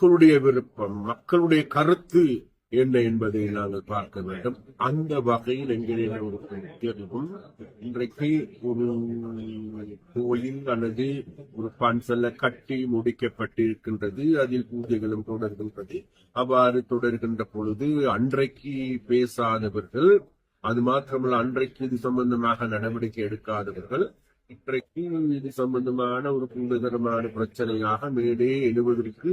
மக்களுடைய விருப்பம் மக்களுடைய கருத்து என்ன என்பதை நாங்கள் பார்க்க வேண்டும். அந்த வகையில் எங்களிடம் ஒரு முக்கியத்துவம் இன்றைக்கு ஒரு கோயில் அல்லது ஒரு பன்சல்ல கட்டி முடிக்கப்பட்டிருக்கின்றது. அதில் பூஜைகளும் தொடர்கின்றது. அவ்வாறு தொடர்கின்ற பொழுது அன்றைக்கு பேசாதவர்கள் அது மாத்திரமல்ல அன்றைக்கு இது சம்பந்தமாக நடவடிக்கை எடுக்காதவர்கள் இன்றைக்கு இது சம்பந்தமான ஒரு புனிதரமான பிரச்சனையாக மேலே எழுவதற்கு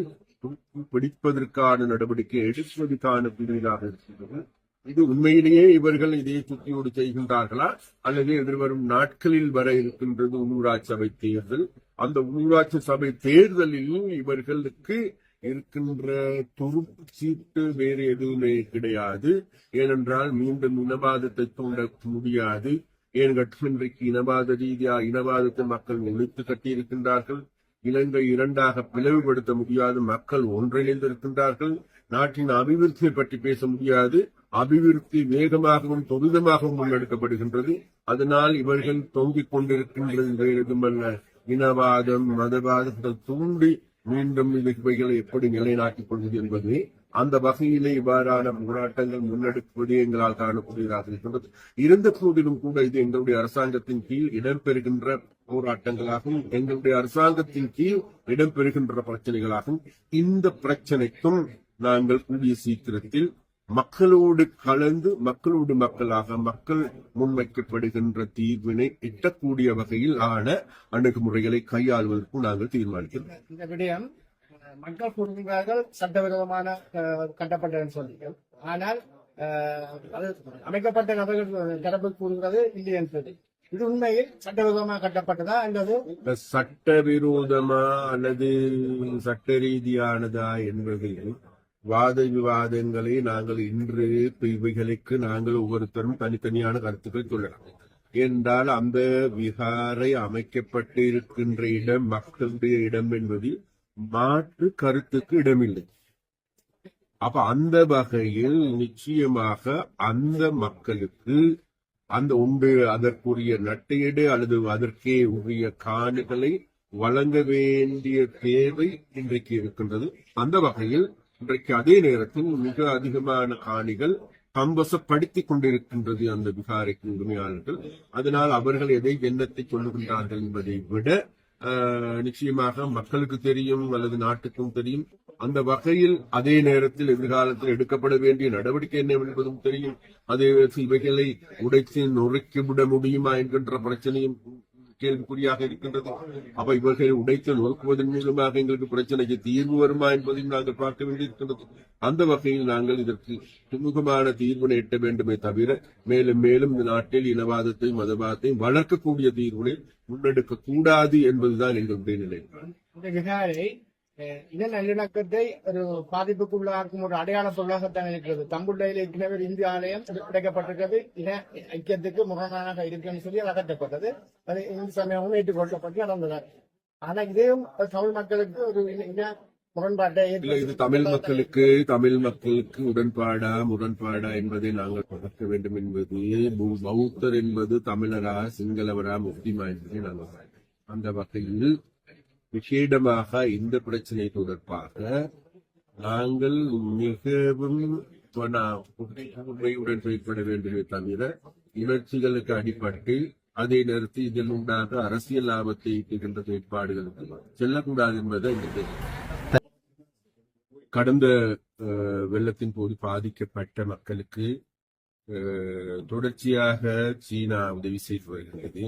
பிடிப்பதற்கான நடவடிக்கை எடுப்பதற்கான பிரிவினாக இருக்கின்றது. இது உண்மையிலேயே இவர்கள் இதை சுத்தியோடு செய்கின்றார்களா? அல்லது எதிர்வரும் நாட்களில் வர இருக்கின்றது உள்ளூராட்சி சபை தேர்தல்? அந்த உள்ளூராட்சி சபை தேர்தலில் இவர்களுக்கு இருக்கின்ற துருப்பு சீட்டு வேறு எதுவுமே கிடையாது. ஏனென்றால் மீண்டும் இனவாதத்தை தூண்ட முடியாது. ஏன் இன்றைக்கு இனவாத ரீதியா இனவாதத்தை மக்கள் ஒழித்து கட்டியிருக்கின்றார்கள்? இலங்கை இரண்டாக பிளவுபடுத்த முடியாது. மக்கள் ஒன்றிணைந்திருக்கின்றார்கள். நாட்டின் அபிவிருத்தியை பற்றி பேச முடியாது. அபிவிருத்தி வேகமாகவும் துரிதமாகவும் முன்னெடுக்கப்படுகின்றது. அதனால் இவர்கள் தொங்கிக் கொண்டிருக்கின்றது. எதுமல்ல இனவாதம் மதவாதங்கள் தூண்டி மீண்டும் இவைகளை எப்படி நிலைநாட்டிக் கொள்வது என்பது அந்த வகையிலே இவ்வாறான போராட்டங்கள் முன்னெடுப்பது எங்களால் காணக்கூடியதாக இருக்கின்றது. இருந்த போதிலும் கூட இது எங்களுடைய அரசாங்கத்தின் கீழ் இடம்பெறுகின்ற போராட்டங்களாகவும் எங்களுடைய அரசாங்கத்தின் கீழ் இடம்பெறுகின்ற பிரச்சனைகளாகவும் இந்த பிரச்சனைக்கும் நாங்கள் கூடிய சீக்கிரத்தில் மக்களோடு கலந்து மக்களோடு மக்களாக மக்கள் முன்வைக்கப்படுகின்ற தீர்வினை எட்டக்கூடிய வகையில் ஆன அணுகுமுறைகளை கையாள்வதற்கும் நாங்கள் தீர்மானிக்கிறோம். இந்த விடயம் மக்கள் கூறுகிறார்கள் சட்டவிரோதமான அஹ், கட்டப்பட்டதுன்னு சொல்லி ஆனால் அமைக்கப்பட்ட நபர்கள் தரப்பு கூறுகிறது இல்லை என்பது இது உண்மையில் சட்டவிரோதமாக கட்டப்பட்டதா அல்லது சட்டவிரோதமா அல்லது சட்ட ரீதியானதா என்பது வாத விவாதங்களை நாங்கள் இன்று இவைகளுக்கு நாங்கள் ஒவ்வொருத்தரும் தனித்தனியான கருத்துக்கள் சொல்லலாம். என்றால் அந்த விகாரை அமைக்கப்பட்டு இருக்கின்ற இடம் மக்களுடைய இடம் என்பது மாற்று கருத்துக்கு இடமில்லை. அப்ப அந்த வகையில் நிச்சயமாக அந்த மக்களுக்கு அந்த உண்டு அதற்குரிய நட்டையீடு அல்லது அதற்கே உரிய காணிகளை வழங்க வேண்டிய தேவை இன்றைக்கு இருக்கின்றது. அந்த வகையில் இன்றைக்கு அதே நேரத்தில் மிக அதிகமான காணிகள் கம்பசப்படுத்திக் கொண்டிருக்கின்றது அந்த விகாரைக்கு உரிமையாளர்கள் அதனால் அவர்கள் எதை எண்ணத்தை சொல்லுகின்றார்கள் என்பதை விட ஆஹ், நிச்சயமாக மக்களுக்கு தெரியும் அல்லது நாட்டுக்கும் தெரியும். அந்த வகையில் அதே நேரத்தில் எதிர்காலத்தில் எடுக்கப்பட வேண்டிய நடவடிக்கை என்ன என்பதும் தெரியும். அதே நேரத்தில் இவைகளை உடைத்து நொறுக்கிவிட முடியுமா என்கின்ற பிரச்சனையும் கேள்விக்குறியாக இருக்கின்றது. அப்ப இவர்களை உடைத்து நோக்குவதன் மூலமாக எங்களுக்கு பிரச்சனைக்கு தீர்வு வருமா என்பதையும் நாங்கள் பார்க்க வேண்டியிருக்கின்றது. அந்த வகையில் நாங்கள் இதற்கு சுமூகமான தீர்வினை எட்ட வேண்டுமே தவிர மேலும் மேலும் இந்த நாட்டில் இனவாதத்தை மதவாதத்தையும் வளர்க்கக்கூடிய தீர்வுகளை முன்னெடுக்க கூடாது என்பதுதான் எங்களுடைய நிலை. இந்த விகாரை இன நல்லிணக்கத்தை ஒரு பாதிப்புக்கு உள்ளாக்கும் ஒரு அடையாள பொருளாகத்தான் இருக்கிறது. தம்புள்ளையில் ஏற்கனவே இந்து ஆலயம் கிடைக்கப்பட்டிருக்கிறது இன ஐக்கியத்துக்கு முரணாக இருக்குன்னு சொல்லி அகற்றப்பட்டது. அது இந்து சமயமும் ஏற்றுக்கொள்ளப்பட்டு நடந்தது ஆனா இதையும் தமிழ் மக்களுக்கு ஒரு இன- முரண்பாட்டை இது தமிழ் மக்களுக்கு தமிழ் மக்களுக்கு உடன்பாடா முரண்பாடா என்பதை நாங்கள் பார்க்க வேண்டும் என்பது பௌத்தர் என்பது தமிழரா சிங்களவரா முஸ்லிமா என்பதை நாங்கள் அந்த வகையில் விசேடமாக இந்த பிரச்சனை தொடர்பாக நாங்கள் மிகவும் உண்மையுடன் செயல்பட வேண்டுமே தவிர உணர்ச்சிகளுக்கு அடிபட்டு அதை நிறுத்தி இதில் உண்டாக அரசியல் லாபத்தை ஈட்டுகின்ற செயற்பாடுகளுக்கு செல்லக்கூடாது என்பதை இந்த கடந்த வெள்ளத்தின் போது பாதிக்கப்பட்ட மக்களுக்கு தொடர்ச்சியாக சீனா உதவி செய்து வருகிறது.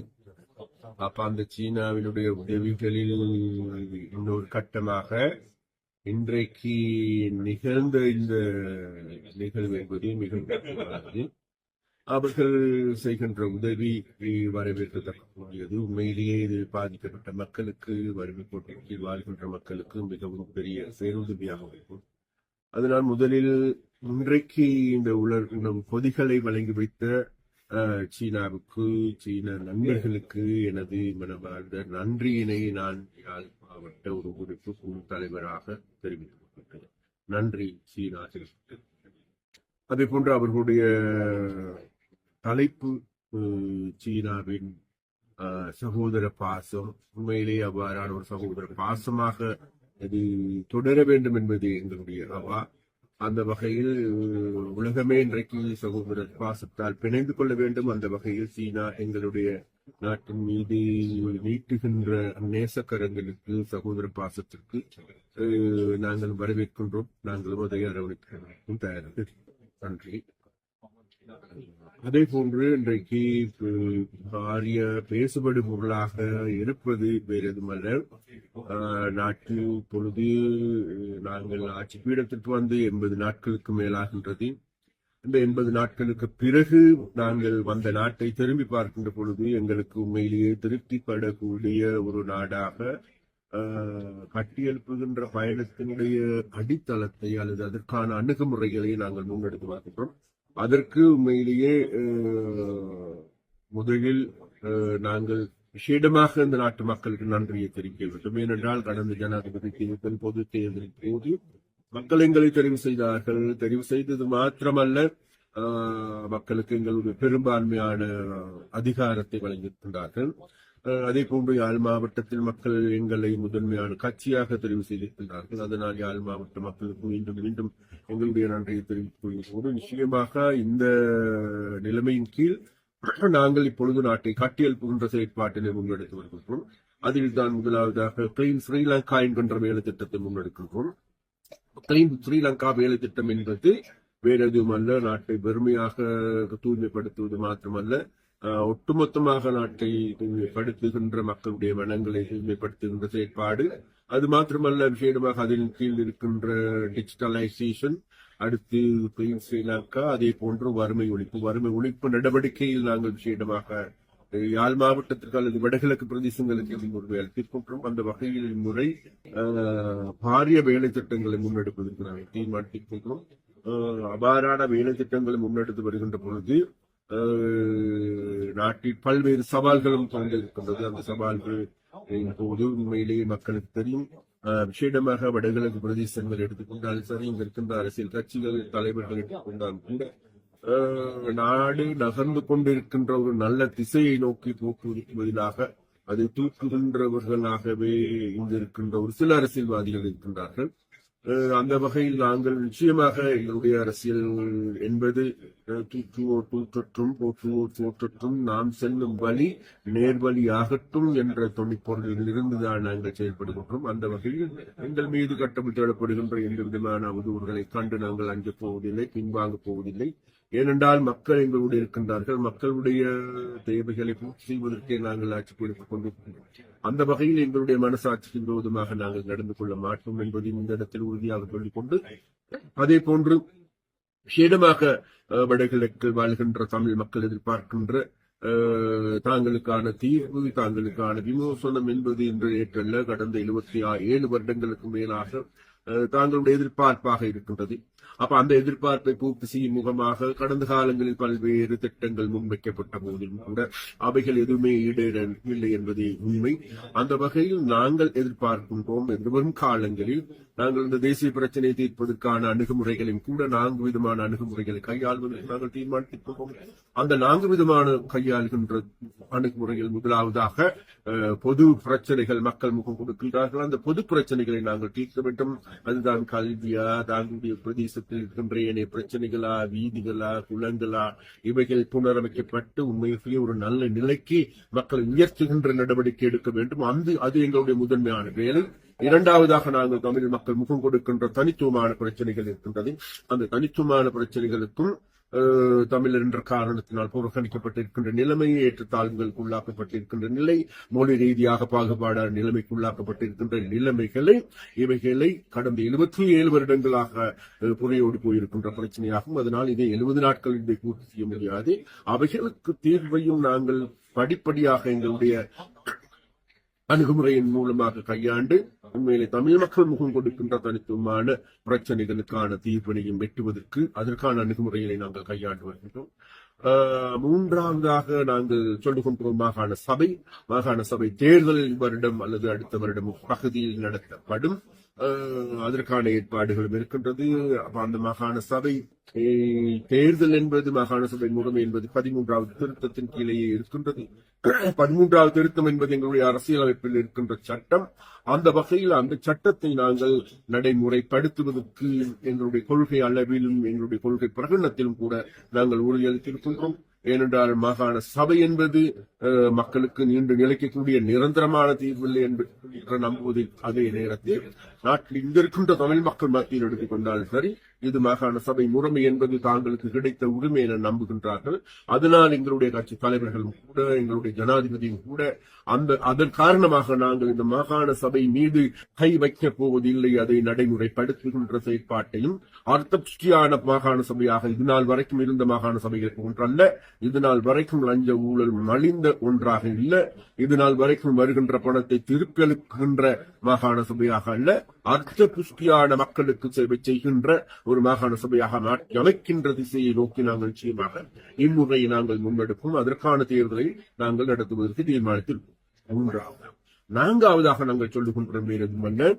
அப்ப அந்த சீனாவினுடைய உதவிகளில் இன்னொரு கட்டமாக இன்றைக்கு நிகழ்ந்த இந்த நிகழ்வு என்பது மிக அவர்கள் செய்கின்ற உதவி வரவேற்கத்தக்கக்கூடியது. உண்மையிலேயே இது பாதிக்கப்பட்ட மக்களுக்கு வறுமை கோட்டின் கீழ் வாழ்கின்ற மக்களுக்கு மிகவும் பெரிய பேருதவியாக இருக்கும். அதனால் முதலில் இன்றைக்கு இந்த உலர் நம் பொதிகளை வழங்கி வைத்த சீனாவுக்கு சீன நண்பர்களுக்கு எனது மனமார்ந்த நன்றியினை நான் யாழ் மாவட்ட ஒரு உறுப்பு குழு தலைவராக தெரிவித்துக் கொள்கிறேன் நன்றி சீனா அதே போன்று அவர்களுடைய தலைப்பு சீனாவின் சகோதர பாசம். உண்மையிலேயே அவ்வாறான ஒரு சகோதர பாசமாக இது தொடர வேண்டும் என்பது எங்களுடைய அவா அந்த வகையில் உலகமே இன்றைக்கு சகோதர பாசத்தால் பிணைந்து கொள்ள வேண்டும். அந்த வகையில் சீனா எங்களுடைய நாட்டின் மீது நீட்டுகின்ற நேசக்கரங்களுக்கு சகோதர பாசத்திற்கு நாங்கள் வரவேற்கின்றோம். நாங்களும் அதை அரவணைக்கிறோம் தயாராக நன்றி. அதே போன்று இன்றைக்கு பாரிய பேசுபடு பொருளாக இருப்பது வேறு எதுமல்ல நாட்டு பொழுது நாங்கள் ஆட்சி பீடத்திற்கு வந்து எண்பது நாட்களுக்கு மேலாகின்றது. இந்த எண்பது நாட்களுக்கு பிறகு நாங்கள் வந்த நாட்டை திரும்பி பார்க்கின்ற பொழுது எங்களுக்கு உண்மையிலேயே திருப்திப்படக்கூடிய ஒரு நாடாக கட்டியெழுப்புகின்ற பயணத்தினுடைய அடித்தளத்தை அல்லது அதற்கான அணுகுமுறைகளை நாங்கள் முன்னெடுத்து வருகின்றோம் அதற்கு உண்மையிலேயே முதலில் நாங்கள் விஷேடமாக இந்த நாட்டு மக்களுக்கு நன்றியை தெரிவிக்க வேண்டும். ஏனென்றால் கடந்த ஜனாதிபதி தேர்தல் பொது தேர்தலின் போது மக்கள் எங்களை தெரிவு செய்தார்கள். தெரிவு செய்தது மாத்திரமல்ல மக்களுக்கு எங்களுடைய பெரும்பான்மையான அதிகாரத்தை வழங்கியிருக்கின்றார்கள். அதே போன்று யாழ் மாவட்டத்தில் மக்கள் எங்களை முதன்மையான கட்சியாக தெரிவு செய்திருக்கின்றார்கள். அதனால் யாழ் மாவட்ட மக்களுக்கு மீண்டும் மீண்டும் எங்களுடைய நன்றியை தெரிவித்துக் கொள்கிறோம் நிச்சயமாக இந்த நிலைமையின் கீழ் நாங்கள் இப்பொழுது நாட்டை கட்டியல் போன்ற செயற்பாட்டினை முன்னெடுத்து வருகின்றோம். அதில் தான் முதலாவதாக கிளீன் ஸ்ரீலங்கா என்கின்ற வேலை திட்டத்தை முன்னெடுக்கின்றோம். கிளீன் ஸ்ரீலங்கா வேலை திட்டம் என்பது வேறு எதுவும் அல்ல நாட்டை வெறுமையாக தூய்மைப்படுத்துவது மாத்திரமல்ல ஒட்டுமொத்தமாக நாட்டை தூய்மைப்படுத்துகின்ற மக்களுடைய மனங்களை தூய்மைப்படுத்துகின்ற செயற்பாடு. அது மாத்திரமல்ல விஷயமாக அதன் கீழ் இருக்கின்ற டிஜிட்டலைசேஷன் அடுத்து ஸ்ரீலங்கா அதே போன்று வறுமை ஒழிப்பு. வறுமை ஒழிப்பு நடவடிக்கையில் நாங்கள் விஷயமாக யாழ் மாவட்டத்திற்கு அல்லது வடகிழக்கு பிரதேசங்களுக்கு ஒரு வேலை அந்த வகையில் இம்முறை ஆஹ், பாரிய வேலை திட்டங்களை முன்னெடுப்பதற்கு நாங்கள் தீர்மானித்திருக்கின்றோம். ஆஹ், அபாரான வேலை திட்டங்களை முன்னெடுத்து வருகின்ற பொழுது நாட்டில் பல்வேறு சவால்களும் தோன்றிருக்கின்றது அந்த சவால்கள் போது உண்மையிலேயே மக்களுக்கு தெரியும். ஆஹ், விசேடமாக வடகிழக்கு பிரதேசங்கள் எடுத்துக்கொண்டால் சரி இங்க இருக்கின்ற அரசியல் கட்சிகள் தலைவர்கள் எடுத்துக்கொண்டால் கூட நாடு நகர்ந்து கொண்டிருக்கின்ற ஒரு நல்ல திசையை நோக்கி போக்குவதற்கு பதிலாக அதை தூக்குகின்றவர்களாகவே இங்கு இருக்கின்ற ஒரு சில அரசியல்வாதிகள் இருக்கின்றார்கள். அந்த வகையில் நாங்கள் நிச்சயமாக எங்களுடைய அரசியல் என்பது அஹ், தூற்றற்றும் தோற்றற்றும் நாம் செல்லும் வழி நேர்வழியாகட்டும் என்ற தொனிப்பொருளில் இருந்துதான் நாங்கள் செயல்படுகின்றோம். அந்த வகையில் எங்கள் மீது கட்டமைத்திடப்படுகின்ற எந்த விதமான அவதூறுகளை கண்டு நாங்கள் அஞ்சப் போவதில்லை பின்வாங்கப் போவதில்லை. ஏனென்றால் மக்கள் எங்களோடு இருக்கின்றார்கள். மக்களுடைய தேவைகளை பூர்த்தி செய்வதற்கே நாங்கள் ஆட்சி பொறுத்துக் கொண்டிருக்கின்றோம் அந்த வகையில் எங்களுடைய மனசாட்சிக்கு விரோதமாக நாங்கள் நடந்து கொள்ள மாட்டோம் என்பதை இந்த இடத்தில் உறுதியாக சொல்லிக் கொண்டு அதே போன்று விசேடமாக வடகிழக்கில் வாழ்கின்ற தமிழ் மக்கள் எதிர்பார்க்கின்ற அஹ், தாங்களுக்கான தீர்வு தாங்களுக்கான விமோசனம் என்பது இன்று ஏற்றல்ல. கடந்த எழுபத்தி ஏழு வருடங்களுக்கு மேலாக அஹ், தாங்களுடைய எதிர்பார்ப்பாக இருக்கின்றது. அப்ப அந்த எதிர்பார்ப்பை பூர்த்தி செய்யும் முகமாக கடந்த காலங்களில் பல்வேறு திட்டங்கள் முன்வைக்கப்பட்ட போதிலும் கூட அவைகள் எதுவுமே ஈடேறவில்லை என்பதே உண்மை அந்த வகையில் நாங்கள் எதிர்பார்க்கின்றோம் எதிர்வரும் காலங்களில் நாங்கள் இந்த தேசிய பிரச்சனையை தீர்ப்பதற்கான அணுகுமுறைகளையும் கூட நான்கு விதமான அணுகுமுறைகளை கையாள்வதற்கு நாங்கள் தீர்மானித்திருக்கிறோம் அந்த நான்கு விதமான கையாளுகின்ற அணுகுமுறைகள் முதலாவதாக பொது பிரச்சனைகள் மக்கள் முகம் கொடுக்கின்றார்கள் அந்த பொது பிரச்சனைகளை நாங்கள் தீர்க்க வேண்டும் அதுதான் கல்வியா தாங்களுடைய பிரதேசத்தில் இருக்கின்ற ஏனைய பிரச்சனைகளா வீதிகளா குளங்களா இவைகள் புனரமைக்கப்பட்டு உண்மையிலேயே ஒரு நல்ல நிலைக்கு மக்களை உயர்த்துகின்ற நடவடிக்கை எடுக்க வேண்டும். அந்த அது எங்களுடைய முதன்மையான வேலை. இரண்டாவதாக நாங்கள் தமிழ் மக்கள் முகம் கொடுக்கின்ற தனித்துவமான பிரச்சனைகள் இருக்கின்றது. அந்த தனித்துவமான பிரச்சனைகளுக்கும் தமிழர் என்ற காரணத்தினால் புறக்கணிக்கப்பட்டிருக்கின்ற நிலைமை ஏற்றத்தாழ்வுகளுக்கு உள்ளாக்கப்பட்டிருக்கின்ற நிலை மொழி ரீதியாக பாகுபாடான நிலைமைக்கு உள்ளாக்கப்பட்டிருக்கின்ற நிலைமைகளை இவைகளை கடந்த எழுபத்தி ஏழு வருடங்களாக அஹ், புறையோடு போயிருக்கின்ற பிரச்சனையாகும். அதனால் இதை எழுபது நாட்கள் இதை பூர்த்தி செய்ய முடியாது. அவைகளுக்கு தீர்வையும் நாங்கள் படிப்படியாக எங்களுடைய அணுகுமுறையின் மூலமாக கையாண்டு உண்மையிலே தமிழ் மக்கள் முகம் கொடுக்கின்ற தனித்துவமான பிரச்சனைகளுக்கான தீர்வினையும் வெட்டுவதற்கு அதற்கான அணுகுமுறைகளை நாங்கள் கையாண்டு வருகின்றோம். ஆஹ், மூன்றாவதாக நாங்கள் சொல்லிக் மாகாண சபை. மாகாண சபை தேர்தல் வருடம் அல்லது அடுத்த வருடம் பகுதியில் நடத்தப்படும். அதற்கான ஏற்பாடுகளும் இருக்கின்றது. அப்ப அந்த மாகாண சபை தேர்தல் என்பது மாகாண சபை முறைமை என்பது பதிமூன்றாவது திருத்தத்தின் கீழேயே இருக்கின்றது. பதிமூன்றாவது திருத்தம் என்பது எங்களுடைய அரசியலமைப்பில் இருக்கின்ற சட்டம். அந்த வகையில் அந்த சட்டத்தை நாங்கள் நடைமுறைப்படுத்துவதற்கு எங்களுடைய கொள்கை அளவிலும் எங்களுடைய கொள்கை பிரகடனத்திலும் கூட நாங்கள் உறுதியளித்திருக்கின்றோம். ஏனென்றால் மாகாண சபை என்பது மக்களுக்கு நீண்டு நிலைக்கக்கூடிய நிரந்தரமான தீர்வில்லை என்று என்று அதே நேரத்தில் நாட்டில் இங்கிருக்கின்ற தமிழ் மக்கள் மத்தியில் எடுத்துக்கொண்டாலும் சரி இது மாகாண சபை முறைமை என்பது தாங்களுக்கு கிடைத்த உரிமை என நம்புகின்றார்கள். அதனால் எங்களுடைய கட்சி தலைவர்களும் கூட எங்களுடைய ஜனாதிபதியும் கூட அந்த அதன் காரணமாக நாங்கள் இந்த மாகாண சபை மீது கை வைக்கப் போவதில்லை அதை நடைமுறைப்படுத்துகின்ற செயற்பாட்டையும் அர்த்தபுஷ்டியான மாகாண சபையாக இது நாள் வரைக்கும் இருந்த மாகாண சபைகள் ஒன்றல்ல. இது நாள் வரைக்கும் லஞ்ச ஊழல் மலிந்த ஒன்றாக இல்ல. இது நாள் வரைக்கும் வருகின்ற பணத்தை திருப்பியளிக்கின்ற மாகாண சபையாக அல்ல. அர்த்த புஷ்டியான மக்களுக்கு சேவை செய்கின்ற ஒரு மாகாண சபையாக மாற்றி அமைக்கின்ற திசையை நோக்கி நாங்கள் நிச்சயமாக இம்முறையை நாங்கள் முன்னெடுப்போம். அதற்கான தேர்தலை நாங்கள் நடத்துவதற்கு தீர்மானித்திருக்கோம் மூன்றாவது நான்காவதாக நாங்கள் சொல்லுகின்ற மன்னர்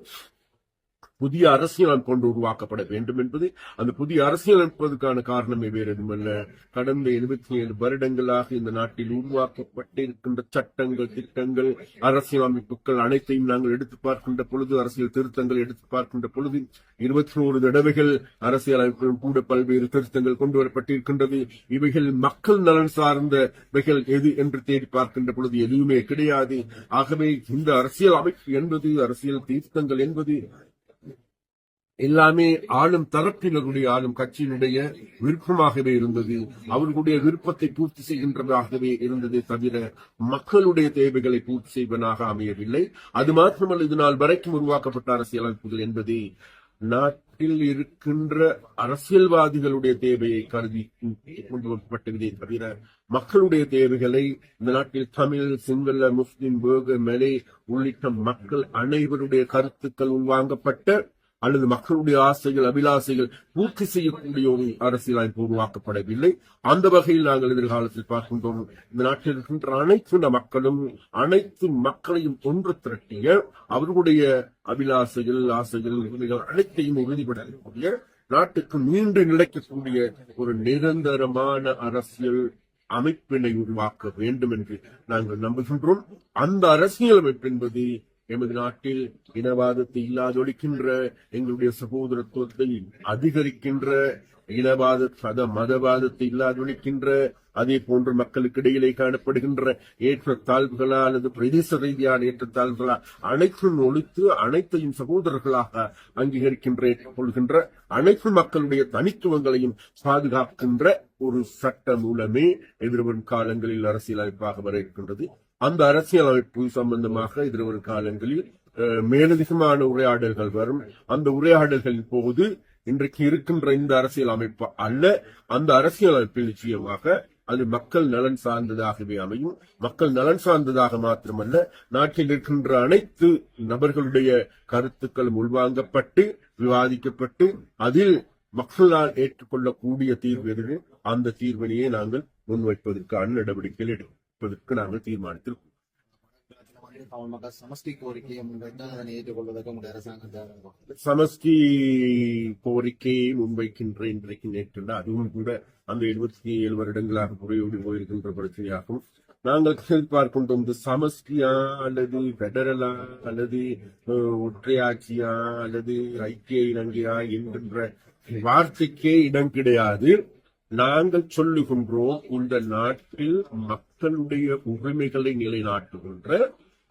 புதிய அரசியலமைப்பு கொண்டு உருவாக்கப்பட வேண்டும் என்பது அந்த புதிய அரசியலமைப்பதற்கான காரணமே வேறு எதுவுமல்ல. கடந்த எழுபத்தி ஏழு வருடங்களாக இந்த நாட்டில் உருவாக்கப்பட்டிருக்கின்ற சட்டங்கள் திட்டங்கள் அரசியலமைப்புகள் அனைத்தையும் நாங்கள் எடுத்து பார்க்கின்ற பொழுது அரசியல் திருத்தங்கள் எடுத்து பார்க்கின்ற பொழுது இருபத்தி ஓரு தடவைகள் அரசியலமைப்பிலும் கூட பல்வேறு திருத்தங்கள் கொண்டு வரப்பட்டிருக்கின்றது. இவைகள் மக்கள் நலன் சார்ந்தவைகள் எது என்று தேடி பார்க்கின்ற பொழுது எதுவுமே கிடையாது. ஆகவே இந்த அரசியல் அமைப்பு என்பது அரசியல் திருத்தங்கள் என்பது எல்லாமே ஆளும் தரப்பினருடைய ஆளும் கட்சியினுடைய விருப்பமாகவே இருந்தது. அவர்களுடைய விருப்பத்தை பூர்த்தி செய்கின்றதாகவே இருந்ததே தவிர மக்களுடைய தேவைகளை பூர்த்தி செய்வனாக அமையவில்லை. அது மாத்திரமல்ல இது நாள் வரைக்கும் உருவாக்கப்பட்ட அரசியலமைப்புகள் என்பது நாட்டில் இருக்கின்ற அரசியல்வாதிகளுடைய தேவையை கருதி கொண்டு வரப்பட்டதே தவிர மக்களுடைய தேவைகளை இந்த நாட்டில் தமிழ் சிங்கள முஸ்லிம் பேக மலை உள்ளிட்ட மக்கள் அனைவருடைய கருத்துக்கள் உள்வாங்கப்பட்ட அல்லது மக்களுடைய ஆசைகள் அபிலாசைகள் பூர்த்தி செய்யக்கூடிய ஒரு அரசியலமைப்பு உருவாக்கப்படவில்லை. அந்த வகையில் நாங்கள் எதிர்காலத்தில் பார்க்கின்றோம். இந்த நாட்டில் இருக்கின்ற அனைத்து மக்களும் அனைத்து மக்களையும் ஒன்று திரட்டிய அவர்களுடைய அபிலாசைகள் ஆசைகள் உரிமைகள் அனைத்தையும் உறுதிப்படுத்தக்கூடிய நாட்டுக்கு மீண்டு நிலைக்கக்கூடிய ஒரு நிரந்தரமான அரசியல் அமைப்பினை உருவாக்க வேண்டும் என்று நாங்கள் நம்புகின்றோம். அந்த அரசியலமைப்பு என்பது எமது நாட்டில் இனவாதத்தை இல்லாதொழிக்கின்ற எங்களுடைய சகோதரத்துவத்தை அதிகரிக்கின்ற இனவாத சத மதவாதத்தை இல்லாதொழிக்கின்ற அதே போன்று மக்களுக்கு இடையிலே காணப்படுகின்ற ஏற்றத்தாழ்வுகளா அல்லது பிரதேச ரீதியான ஏற்றத்தாழ்வுகளா அனைத்தும் ஒழித்து அனைத்தையும் சகோதரர்களாக அங்கீகரிக்கின்ற ஏற்றுக்கொள்கின்ற அனைத்து மக்களுடைய தனித்துவங்களையும் பாதுகாக்கின்ற ஒரு சட்ட மூலமே எதிர்வரும் காலங்களில் அரசியலமைப்பாக வர இருக்கின்றது. அந்த அரசியலமைப்பு சம்பந்தமாக எதிர்வரும் காலங்களில் மேலதிகமான உரையாடல்கள் வரும். அந்த உரையாடல்களின் போது இன்றைக்கு இருக்கின்ற இந்த அரசியல் அமைப்பு அல்ல அந்த அரசியல் அமைப்பில் நிச்சயமாக அது மக்கள் நலன் சார்ந்ததாகவே அமையும். மக்கள் நலன் சார்ந்ததாக மாத்திரமல்ல நாட்டில் இருக்கின்ற அனைத்து நபர்களுடைய கருத்துக்களும் உள்வாங்கப்பட்டு விவாதிக்கப்பட்டு அதில் மக்களால் ஏற்றுக்கொள்ளக்கூடிய தீர்வு எதுவோ அந்த தீர்வினையே நாங்கள் முன்வைப்பதற்கான நடவடிக்கைகள் எடுப்பதற்கு நாங்கள் தீர்மானித்திருக்கிறோம் சமஷ்டி கோரிக்கையை முன்வைக்கின்ற இன்றைக்கு நேற்று. அதுவும் கூட அந்த எழுபத்தி ஏழு வருடங்களாக குறையோடி போயிருக்கின்ற பிரச்சனையாகும். நாங்கள் எதிர்பார்க்கின்றோம் இந்த சமஷ்டியா அல்லது பெடரலா அல்லது ஒற்றையாட்சியா அல்லது ஐக்கிய இலங்கையா என்கின்ற வார்த்தைக்கே இடம் கிடையாது. நாங்கள் சொல்லுகின்றோம் இந்த நாட்டில் மக்களுடைய உரிமைகளை நிலைநாட்டுகின்ற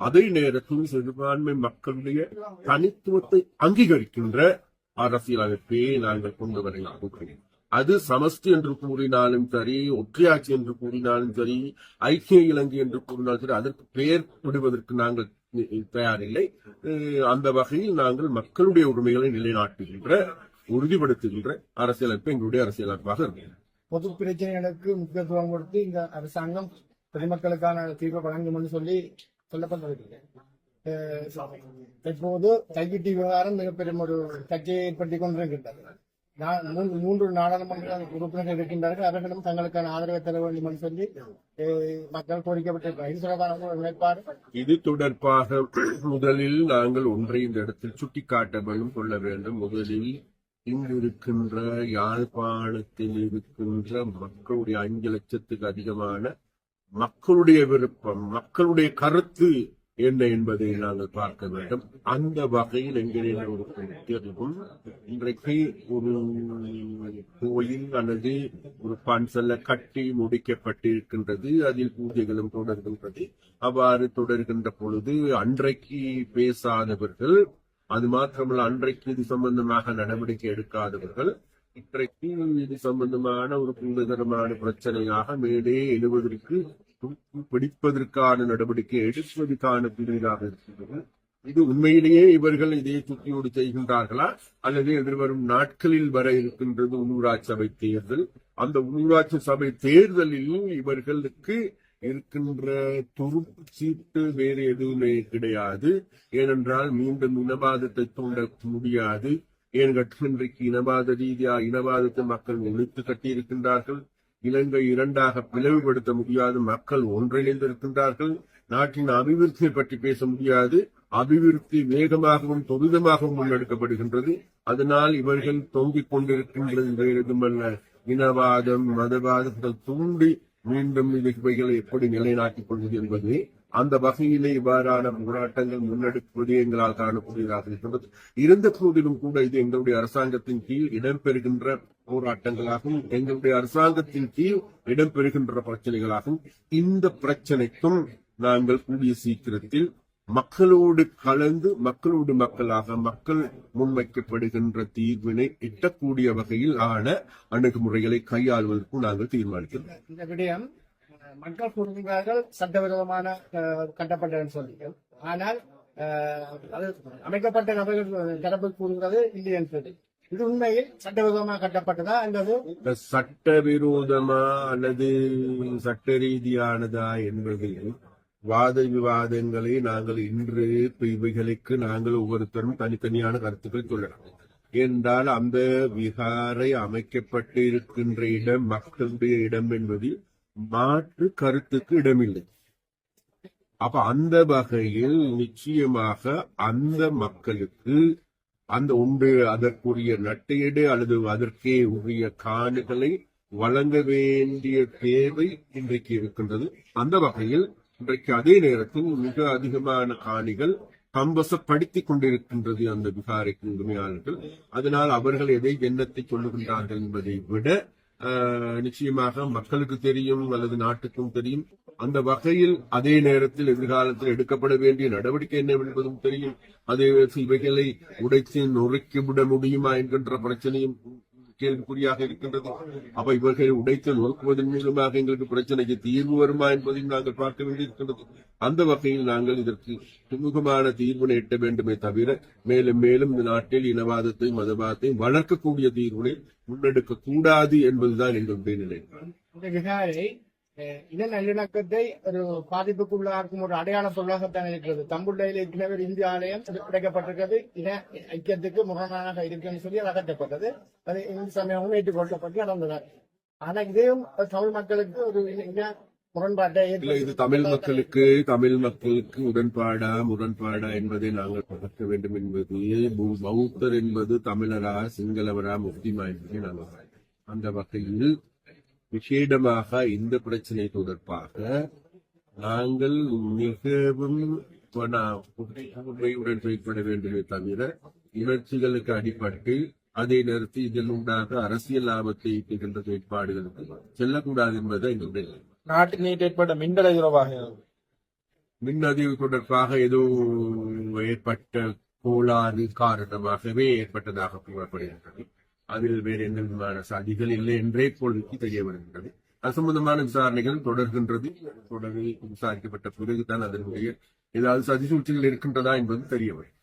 அதே நேரத்தில் சிறுபான்மை மக்களுடைய தனித்துவத்தை அங்கீகரிக்கின்ற அரசியலமைப்பை நாங்கள் கொண்டு வர இருக்கிறோம் அது சமஸ்தி என்று கூறினாலும் சரி ஒற்றையாட்சி என்று கூறினாலும் சரி ஐக்கிய இலங்கை என்று கூறினாலும் சரி அதற்கு பெயர் விடுவதற்கு நாங்கள் தயாரில்லை. அந்த வகையில் நாங்கள் மக்களுடைய உரிமைகளை நிலைநாட்டுகின்ற உறுதிப்படுத்துகின்ற அரசியலமைப்பு எங்களுடைய அரசியலமைப்பாக இருக்கிறது. பொது பிரச்சனைகளுக்கு முக்கியத்துவம் கொடுத்து இந்த அரசாங்கம் பொதுமக்களுக்கான தீர்வை வழங்கும் என்று சொல்லி சொல்லப்பட்டிருக்கு. தற்போது கைவிட்டி விவகாரம் மிகப்பெரும் ஒரு சர்ச்சையை ஏற்படுத்திக் கொண்டிருக்கின்றது. மூன்று- நாடாளுமன்ற உறுப்பினர்கள் இருக்கின்றார்கள். அவர்களும் தங்களுக்கான ஆதரவை தர வேண்டும் என்று சொல்லி மக்கள் கோரிக்கப்பட்டிருக்கிறார் இது தொடர்பான நிலைப்பாடு இது தொடர்பாக முதலில் நாங்கள் ஒன்றை இந்த இடத்தில் சுட்டிக்காட்ட வேண்டும் கொள்ள வேண்டும். முதலில் இங்கு இருக்கின்ற யாழ்ப்பாணத்தில் இருக்கின்ற மக்களுடைய அஞ்சு லட்சத்துக்கு அதிகமான மக்களுடைய விருப்பம் மக்களுடைய கருத்து என்ன என்பதை நாங்கள் பார்க்க வேண்டும். அந்த வகையில் எங்களின் ஒரு தெரிவும் இன்றைக்கு ஒரு கோயில் அல்லது ஒரு பன்சல்ல கட்டி முடிக்கப்பட்டிருக்கின்றது அதில் பூஜைகளும் தொடர்கின்றது. அவ்வாறு தொடர்கின்ற பொழுது அன்றைக்கு பேசாதவர்கள் அது மாத்திரமல்ல அன்றைக்கு இது சம்பந்தமாக நடவடிக்கை எடுக்காதவர்கள் இன்றைக்கு இது சம்பந்தமான ஒரு புனிதரமான பிரச்சனையாக மேலே எழுவதற்கு பிடிப்பதற்கான நடவடிக்கை எடுப்பதற்கான பிரிவாக இருக்கிறது இது உண்மையிலேயே இவர்கள் இதை தூக்கியோடு செய்கின்றார்களா? அல்லது எதிர்வரும் நாட்களில் வர இருக்கின்றது உள்ளூராட்சி சபை தேர்தல்? அந்த உள்ளூராட்சி சபை தேர்தலில் இவர்களுக்கு இருக்கின்ற துருப்பு சீட்டு வேறு எதுவுமே கிடையாது. ஏனென்றால் மீண்டும் இனவாதத்தை தூண்ட முடியாது. ஏன் இன்றைக்கு இனவாத ரீதியா இனவாதத்தை மக்கள் ஒழித்து கட்டியிருக்கின்றார்கள்? இலங்கை இரண்டாக பிளவுபடுத்த முடியாது. மக்கள் ஒன்றிணைந்திருக்கின்றார்கள். நாட்டின் அபிவிருத்தியை பற்றி பேச முடியாது. அபிவிருத்தி வேகமாகவும் துரிதமாகவும் முன்னெடுக்கப்படுகின்றது. அதனால் இவர்கள் தொங்கிக் கொண்டிருக்கின்றது. வேறு எதுமல்ல இனவாதம் மதவாதத்தை தூண்டி மீண்டும் இவைகளை எப்படி நிலைநாட்டிக் கொள்வது என்பது அந்த வகையிலே இவ்வாறான போராட்டங்கள் முன்னெடுப்பது எங்களால் காணக்கூடியதாக இருக்கிறது இருந்த போதிலும் கூட இது எங்களுடைய அரசாங்கத்தின் கீழ் இடம்பெறுகின்ற போராட்டங்களாகவும் எங்களுடைய அரசாங்கத்தின் கீழ் இடம்பெறுகின்ற பிரச்சனைகளாகவும் இந்த பிரச்சனைக்கும் நாங்கள் கூடிய சீக்கிரத்தில் மக்களோடு கலந்து மக்களோடு மக்களாக மக்கள் முன்வைக்கப்படுகின்ற தீர்வினை எட்டக்கூடிய வகையில் ஆன அணுகுமுறைகளை கையாள்வதற்கு நாங்கள் தீர்மானிக்கிறோம். இந்த விடயம் மக்கள் கூறுகிறார்கள் சட்டவிரோதமான அஹ், கட்டப்பட்டதுன்னு சொல்லி ஆனால் அது அமைக்கப்பட்ட நபர்கள் தரப்பு கூறுகிறது இல்லைன்னு சொல்லி. இது உண்மையில் சட்டவிரோதமாக கட்டப்பட்டதா அல்லது? சட்டவிரோதமா அல்லது சட்ட ரீதியானதா என்பது வாத விவாதங்களை நாங்கள் இன்று இவைகளுக்கு நாங்கள் ஒவ்வொருத்தரும் தனித்தனியான கருத்துக்கள் சொல்லலாம். என்றால் அந்த விகாரை அமைக்கப்பட்டு இருக்கின்ற இடம் மக்களுடைய இடம் என்பதில் மாற்று கருத்துக்கு இடமில்லை. அப்ப அந்த வகையில் நிச்சயமாக அந்த மக்களுக்கு அந்த உண்டு அதற்குரிய நட்டையீடு அல்லது அதற்கே உரிய காணுகளை வழங்க வேண்டிய தேவை இன்றைக்கு இருக்கின்றது. அந்த வகையில் இன்றைக்கு அதே நேரத்தில் மிக அதிகமான காணிகள் கம்பசப்படுத்திக் கொண்டிருக்கின்றது அந்த விகாரைக்கு உரிமையாளர்கள். அதனால் அவர்கள் எதை எண்ணத்தை சொல்லுகின்றார்கள் என்பதை விட ஆஹ், நிச்சயமாக மக்களுக்கு தெரியும் அல்லது நாட்டுக்கும் தெரியும். அந்த வகையில் அதே நேரத்தில் எதிர்காலத்தில் எடுக்கப்பட வேண்டிய நடவடிக்கை என்ன என்பதும் தெரியும். அதே இவைகளை உடைத்து நொறுக்கிவிட முடியுமா என்கின்ற பிரச்சனையும் கேள்விக்குறியாக இருக்கின்றது. அப்ப இவர்களை உடைத்து நோக்குவதன் மூலமாக எங்களுக்கு பிரச்சனைக்கு தீர்வு வருமா என்பதையும் நாங்கள் பார்க்க வேண்டியிருக்கின்றது. அந்த வகையில் நாங்கள் இதற்கு சுமூகமான தீர்வினை எட்ட வேண்டுமே தவிர மேலும் மேலும் இந்த நாட்டில் இனவாதத்தை மதவாதத்தை வளர்க்கக்கூடிய தீர்வினை முன்னெடுக்க கூடாது என்பதுதான் எங்களுடைய நிலை. இன நல்லிணக்கத்தை ஒரு பாதிப்புக்குள்ளாக்கும் ஒரு அடையாள பொருளாகத்தான் இருக்கிறது தம்புள்ளையில் ஏற்கனவே இந்திய ஆலயம் உடைக்கப்பட்டிருக்கிறது இன ஐக்கியத்துக்கு முரணாக இருக்குன்னு சொல்லி அகற்றப்பட்டது அது இந்து சமயமும் ஏற்றுக்கொள்ளப்பட்டு நடந்தது ஆனா இதையும் தமிழ் மக்களுக்கு ஒரு இன முரண்பாட்டை இது தமிழ் மக்களுக்கு தமிழ் மக்களுக்கு உடன்பாடா முரண்பாடா என்பதை நாங்கள் பார்க்க வேண்டும் என்பது பௌத்தர் என்பது தமிழரா சிங்களவரா முஸ்லிமா என்பதை நாங்கள். அந்த வகையில் விசேடமாக இந்த பிரச்சனை தொடர்பாக நாங்கள் மிகவும் உண்மையுடன் செயல்பட வேண்டுமே தவிர உணர்ச்சிகளுக்கு அடிபட்டு அதே நேரத்தில் இதன் உண்டாக அரசியல் லாபத்தை ஈட்டுகின்ற செயற்பாடுகளுக்கு செல்லக்கூடாது என்பதை எங்களுடைய நிலை. நாட்டில் நீட் ஏற்பட்ட மின்னலை தொடர்பாக மின்னதிவு தொடர்பாக ஏதோ ஏற்பட்ட கோளாறு காரணமாகவே ஏற்பட்டதாக கூறப்படுகின்றது அதில் வேறு எந்த விதமான சதிகள் இல்லை என்றே இப்பொழுது தெரிய வருகின்றது. அது சம்பந்தமான விசாரணைகள் தொடர்கின்றது. தொடர்ந்து விசாரிக்கப்பட்ட பிறகுதான் அதனுடைய ஏதாவது சதி சூழ்ச்சிகள் இருக்கின்றதா என்பது தெரிய வரும்.